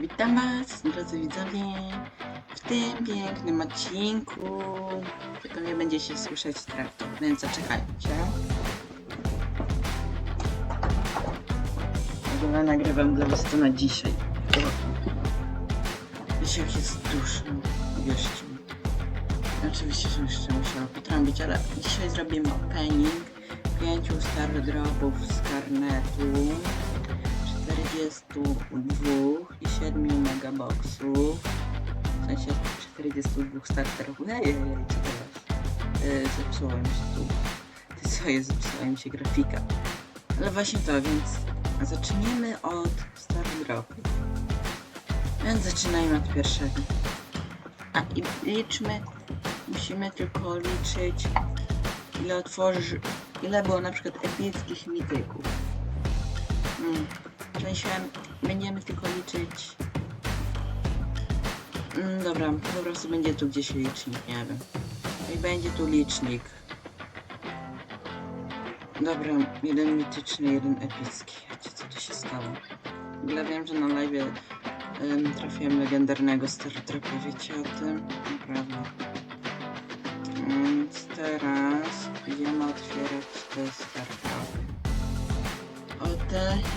Witam Was, drodzy widzowie, w tym pięknym odcinku. Pewnie będziecie słyszeć traktor, więc zaczekajcie. W ogóle nagrywam dla Was to na dzisiaj. Wiecie jak jest duszno, wierzcie mi. Oczywiście, że jeszcze musiałam potrąbić, ale dzisiaj zrobimy opening pięciu star dropów z karnetu. 42 i 7 megaboxów. W sensie 42 starterów. Ej, co teraz? Yy, zepsuło mi się tu. Ty co jest? Zepsuła mi się grafika. Ale właśnie to, więc zaczniemy od star dropu. Więc zaczynajmy od pierwszego. A i liczmy, musimy tylko liczyć ile otworzy, ile było na przykład epickich mityków. Mm. Sensie będziemy tylko liczyć. Mm, dobra, po prostu będzie tu gdzieś licznik, nie wiem. I będzie tu licznik. Dobra, jeden mityczny, jeden epicki. Wiecie co tu się stało? W ogóle wiem, że na live um, trafiłem legendarnego Startrapa, wiecie o tym? Naprawdę. Więc teraz będziemy otwierać te startrapy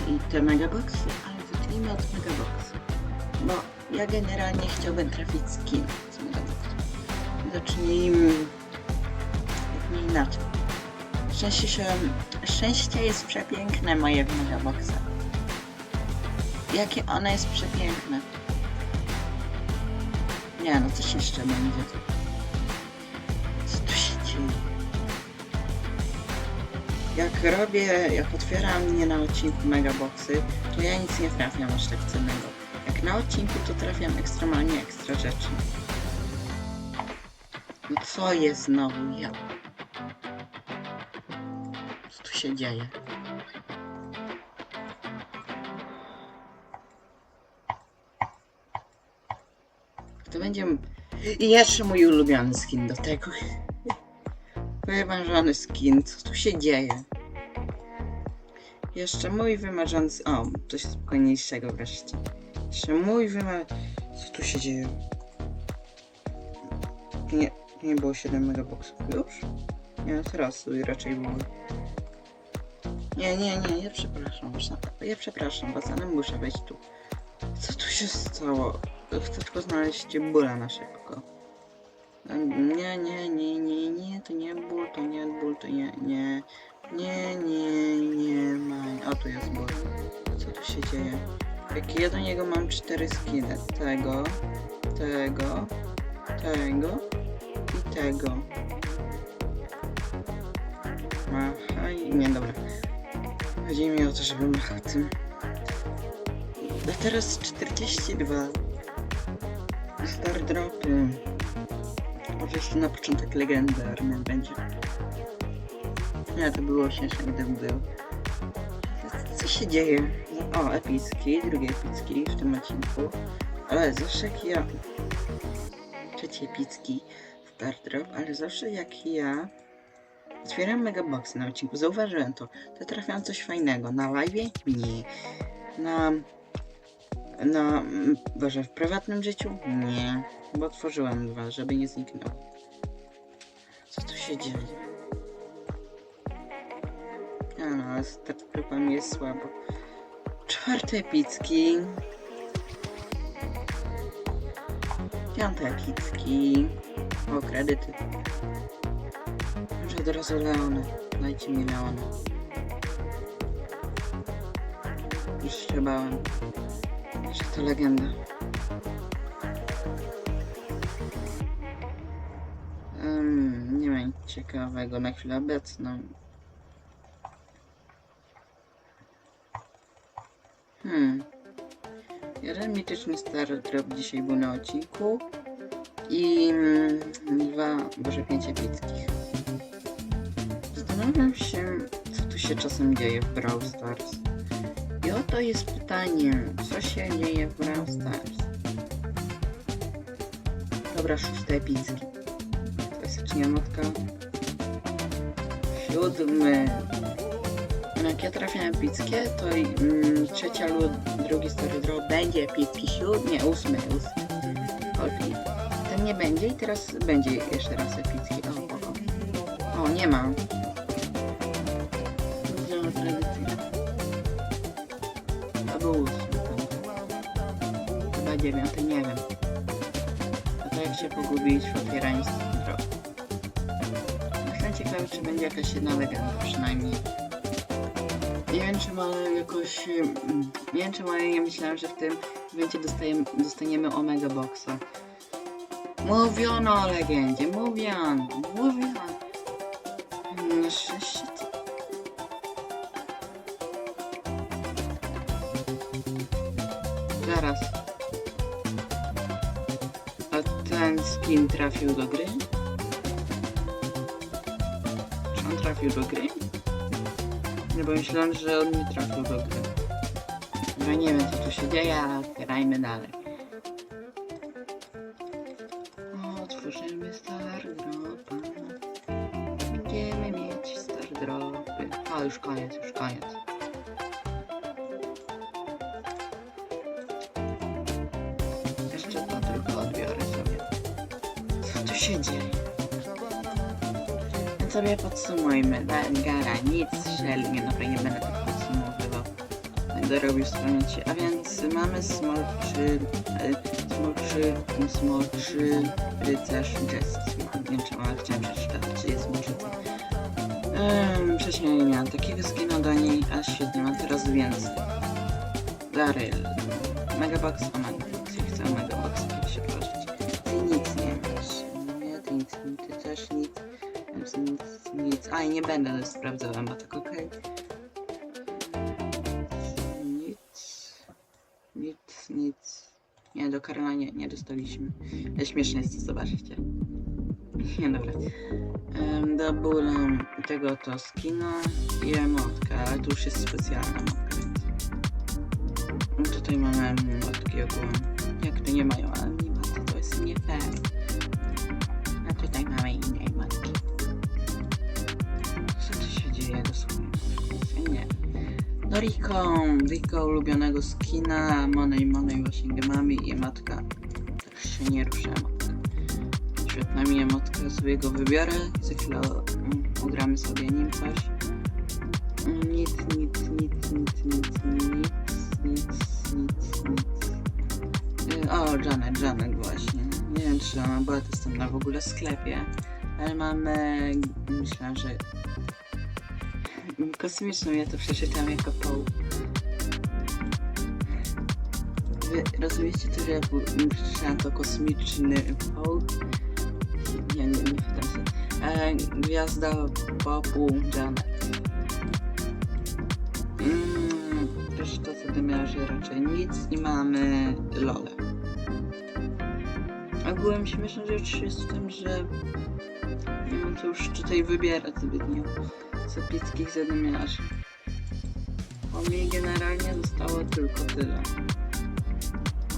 i te megaboxy, ale zacznijmy od megaboxy. Bo ja generalnie chciałbym trafić skin z megaboxu. Zacznijmy nie inaczej. Szczęście, się, szczęście jest przepiękne moje w megaboxach. Jakie ono jest przepiękne. Nie no, coś jeszcze będzie. Jak robię, jak otwieram nie na odcinku megaboxy, to ja nic nie trafiam aż tak cennego. Jak na odcinku, to trafiam ekstremalnie ekstra rzeczy. No co jest znowu ja? Co tu się dzieje? To będzie... I jeszcze mój ulubiony skin do tego. Wymarzony skin, co tu się dzieje? Jeszcze mój wymarzony... O, coś spokojniejszego wreszcie. Jeszcze mój wymarzony... Co tu się dzieje? Nie, nie było 7 megaboxów już? Nie, teraz raczej było. Nie, nie, nie, ja przepraszam. Ja przepraszam was, ale muszę wejść tu. Co tu się stało? Chcę tylko znaleźć bóla na szybko. Nie, nie, nie, nie, nie, to nie ból, to nie ból, to nie, nie, nie, nie, nie ma. O, tu jest ból. Co tu się dzieje? Jak ja do niego mam cztery skiny. Tego, tego, tego i tego. Machaj. Nie, dobra. Chodzi mi o to, żeby machał tym. A teraz 42. Star dropy. Jeszcze na początek legendarny będzie. Nie, to było śmieszne, gdyby był. Co się dzieje? O, epicki, drugi epicki w tym odcinku. Ale zawsze jak ja... Trzeci epicki Star Drop, ale zawsze jak ja otwieram megaboxy na odcinku, zauważyłem to, to trafiam coś fajnego. Na live? Nie. Na... Na... Boże, w prywatnym życiu? Nie. Bo otworzyłem dwa, żeby nie zniknął. Co tu się dzieje? A no, z grupami jest słabo. Czwarty epicki. Piąty epicki. O, kredyty. Może od razu Leony. Dajcie mi Leona. Już się bałem. Że to legenda. Um, nie ma nic ciekawego na chwilę obecną. Hmm. Jeden mityczny stary drop dzisiaj był na odcinku. I mm, dwa, może pięć epickich. Zastanawiam się, co tu się czasem dzieje w Brawl Stars. I oto jest pytanie, co się dzieje w Brawl Stars? Dobra, szósty epicki. Klasycznie notka. Siódmy. Jak ja trafię epickie, to mm, trzecia lub drugi story draw będzie siódmy, nie, ósmy, ósmy. Okej. Ten nie będzie i teraz będzie jeszcze raz epicki. O, o, o. nie ma. Widziałem tradycyjnie. To był ósmy. ten. Chyba dziewiąty, nie wiem. A to jak się pogubić w otwieraniu draw. Jestem ciekawy, czy będzie jakaś jedna legenda przynajmniej. Wiem, czy mamy jakoś... mm, Nie wiem, mamy... Ja myślałem, że w tym evencie dostajemy, dostaniemy Omega Boxa. Mówiono o legendzie, mówiono, mówiono. Na szczęście... to- Zaraz. A ten skin trafił do gry? Czy on trafił do gry? Nie, bo myślałem, że on nie trafił do gry. No nie wiem, co tu się dzieje, ale otwierajmy dalej. Otworzymy Star Dropa. Będziemy mieć Star Dropy. A, już koniec, już koniec. Sobie podsumujmy. Gara, nic, Shell, nie dobra, nie będę tak podsumowywał. Będę robił w pamięci. A więc mamy smolczy, smolczy, smolczy rycerz Jess. Nie wiem chciałem przeczytać, czy jest to. Um, wcześniej nie miałam takiego skina do niej, a świetnie, mam teraz więcej. Daryl. Megabox, A i nie będę sprawdzała, bo tak okej. Nic. Nic, nic. Nie, do Karola nie, nie dostaliśmy. Śmieszne jest to, zobaczycie. Nie, dobra. Um, do bólu tego to skina i emotka, ale tu już jest specjalna emotka, więc... No Tutaj mamy emotki ogółem. Jak to nie mają, ale nie to jest nie fair. A tutaj mamy inne No Rico ulubionego skina, Monej, Monej właśnie gemami i emotka. Tak się nie rusza emotka. Świetna mi emotka, sobie go wybiorę za chwilę mm, sobie nim coś. Mm, Nic, nic, nic, nic, nic, nic, nic, nic, nic. Y, O, Janet, Janet właśnie. Nie wiem, czy ona była dostępna w ogóle w sklepie, ale mamy, myślę, że kosmiczną, ja to przeczytam jako poł. Wy rozumiecie to, że ja przeczytałam to kosmiczny poł? Nie, nie, nie pytam się. E, gwiazda popu Janet. Mm, reszta zadymiarzy raczej nic i mamy Lole. Ogółem śmieszna rzecz jest w tym, że nie mam tu już tutaj wybierać zbytnio z epickich zadymiarzy. Bo mi generalnie zostało tylko tyle.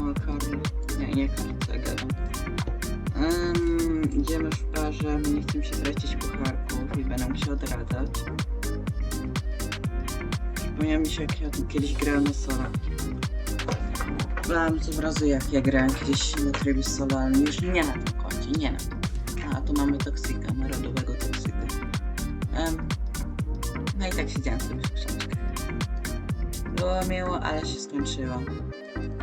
O, Karl. Nie, nie Karl, tak gadam. Um, idziemy w parze, nie chcę się tracić pucharków i będę musiał odradzać. Przypomniał mi się, jak ja kiedyś grałem na solo. Bałem z obrazu, jak ja grałem kiedyś na trybie solalnym. Już nie na tym koncie, nie na tym. A, tu mamy toksyka, narodowego tak siedziałem sobie w książkę. Było miło, ale się skończyło.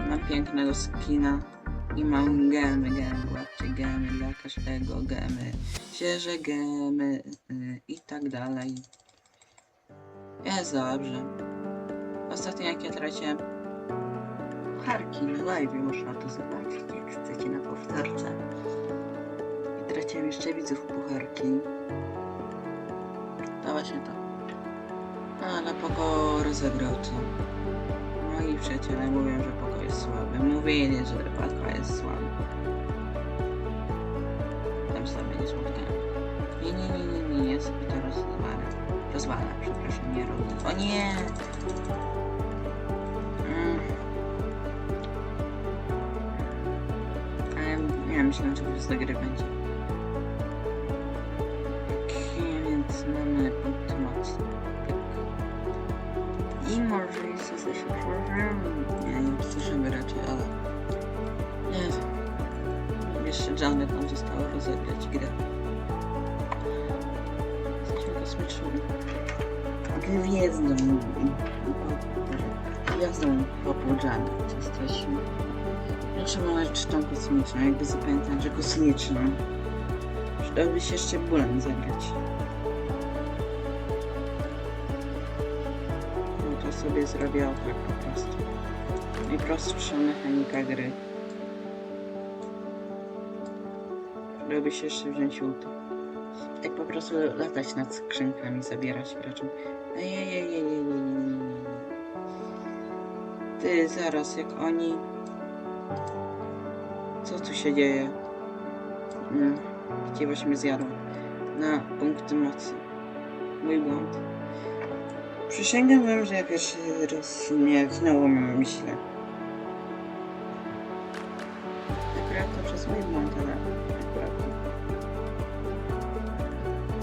Mam pięknego skina i mam gemy, gemy, łapcie gemy dla każdego, gemy, sierze gemy y, i tak dalej. Jest dobrze. Ostatnio jak ja traciłem pucharki na live, można to zobaczyć, jak chcecie na powtórce. I traciłem jeszcze widzów pucharki. To właśnie to. Ale Poko rozegrał to. Moi przyjaciele mówią, że Poko jest słaby. Mówili, że Poko jest słaby. Tam sobie nie spotkałem. Nie, nie, nie, nie, nie, ja sobie to rozwalam. Rozwalam, przepraszam, nie robię. O nie! Mm. Ale nie myślałem, że bez gry będzie. i może jeszcze coś Nie wiem, słyszymy raczej, ale... Nie wiem. Jeszcze żadnych nam zostało rozegrać grę. Jesteśmy kosmiczni. Gwiezdną. Gwiazdą popłudzamy. Jesteśmy... Zatrzymamy cztą kosmiczną, jakby zapamiętać, że kosmiczną. Przydałoby się jeszcze bólem zagrać. Sobie zrobię tak po prostu. Najprostsza mechanika gry. Przydałoby się jeszcze wziąć łód. Tak po prostu latać nad skrzynkami, zabierać graczom. Ty, zaraz, jak oni... Co tu się dzieje? Mm, gdzie właśnie zjadł? Na punkty mocy. Mój błąd. Przysięgam wam, że ja pierwszy raz nie znowu myślę. Akurat to przez mój błąd, ale akurat.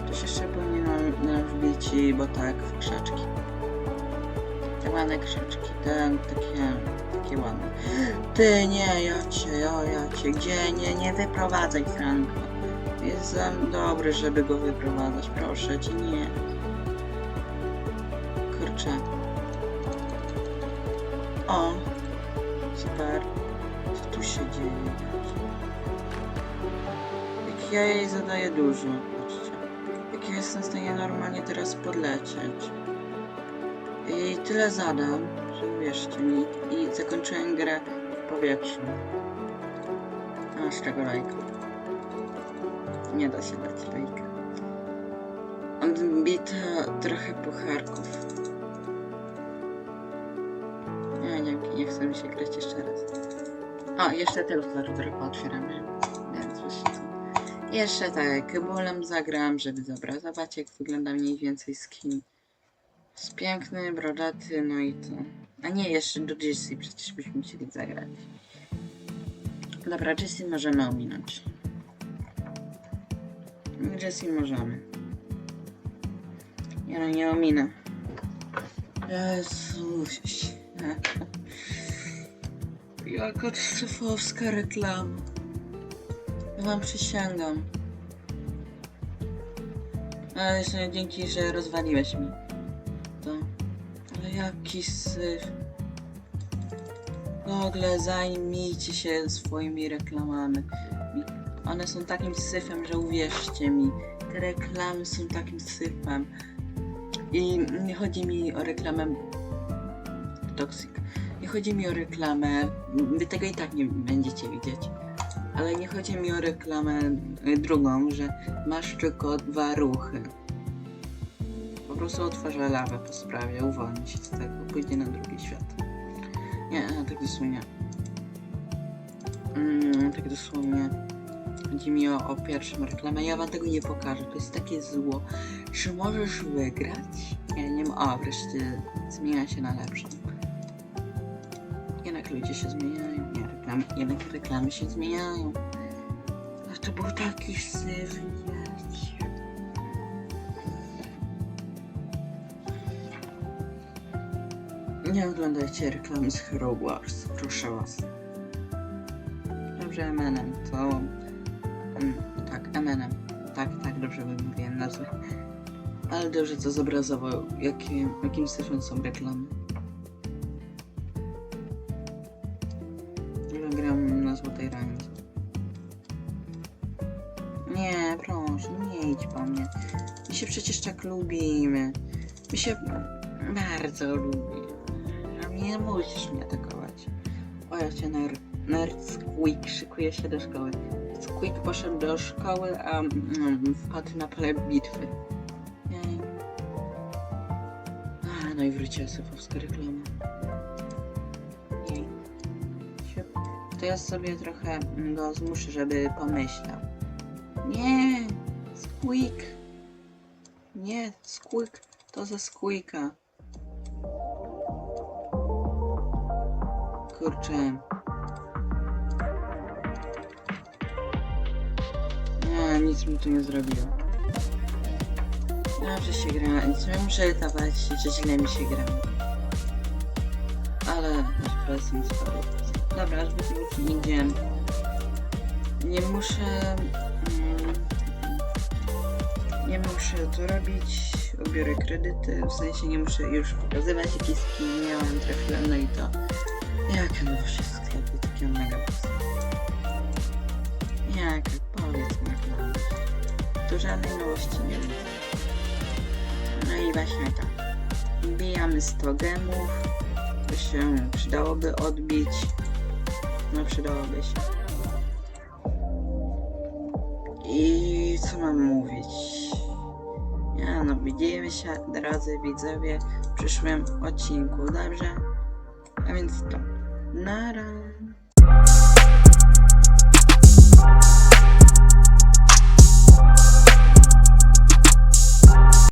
Ktoś jeszcze powinien nam, nam wbić, bo tak, w krzaczki. Te ładne krzaczki, te takie, takie ładne. Ty, nie, ja cię, ja, ja cię, gdzie, nie, nie wyprowadzaj Franka. Jest za dobry, żeby go wyprowadzać, proszę cię, nie. Kurczę. O, super. Co tu się dzieje? Jak ja jej zadaję dużo, patrzcie. Jak ja jestem w stanie normalnie teraz podlecieć. Jej tyle zadam, że uwierzcie mi, i zakończyłem grę w powietrzu. A z czego lajka? Nie da się dać lajka. Odbita trochę pucharków. Mi się grać jeszcze raz. O, jeszcze tego trochę otwieramy. Więc co. Jeszcze tak, bólem zagram, żeby dobra, zobaczcie jak wygląda mniej więcej skin. Jest piękny, brodaty, no i to. A nie, jeszcze do Jesse przecież byśmy chcieli zagrać. Dobra, Jesse możemy ominąć. Jesse możemy. Ja no nie ominę. Jezus. Jaka szefowska reklama. Wam przysięgam. Ale jeszcze dzięki, że rozwaliłeś mi to. Ale jaki syf. W ogóle zajmijcie się swoimi reklamami. One są takim syfem, że uwierzcie mi, te reklamy są takim syfem. I nie chodzi mi o reklamę Toxic. Nie chodzi mi o reklamę. Wy tego i tak nie będziecie widzieć. Ale nie chodzi mi o reklamę y, drugą, że masz tylko dwa ruchy. Po prostu otworzę lawę po sprawie, uwolni się z tego, pójdzie na drugi świat. Nie, tak dosłownie. Mm, tak dosłownie. Chodzi mi o, o pierwszą reklamę. Ja wam tego nie pokażę. To jest takie zło, że możesz wygrać. Ja nie wiem. Wreszcie zmienia się na lepszą. Jednak ludzie się zmieniają. Nie, reklamy, jednak reklamy się zmieniają. A to był taki syf. Nie oglądajcie reklam z Hero Wars, proszę was. Dobrze, M&M, to... Tak, M&M. Tak, tak, dobrze wymówiłem nazwę. Ale dobrze to zobrazował, jakie, jakim syfem są reklamy. Złotej randze. Nie, proszę, nie idź po mnie. My się przecież tak lubimy. My się bardzo lubimy. Nie musisz mnie atakować. O, ja cię nerd, nerd Squeak szykuje się do szkoły. Squeak poszedł do szkoły, a mm, wpadł na pole bitwy. A, no i wróciła sofowska reklama. Ja sobie trochę go zmuszę, żeby pomyślał. Nie! Squeak! Nie, Squeak to ze Squeaka. Kurczę. Nie, nic mi tu nie zrobiło. Dobrze się gra, nic nie muszę dawać, że źle mi się gra. Ale aż presję spadł. Dobra, aż by nic nigdzie Nie muszę... mm, Nie muszę to robić, ubiorę kredyty, w sensie nie muszę już pokazywać jakie skiny miałem, trafiłem, no i to... Jakie nowości w sklepie, takie mega. Jaka, powiedz mi. Tu żadnej nowości nie ma. No i właśnie tak. Wbijamy 100 gemów. To się przydałoby odbić. No przydałoby się. I co mam mówić? Ja no widzimy się drodzy widzowie w przyszłym odcinku, dobrze? A więc to. Nara.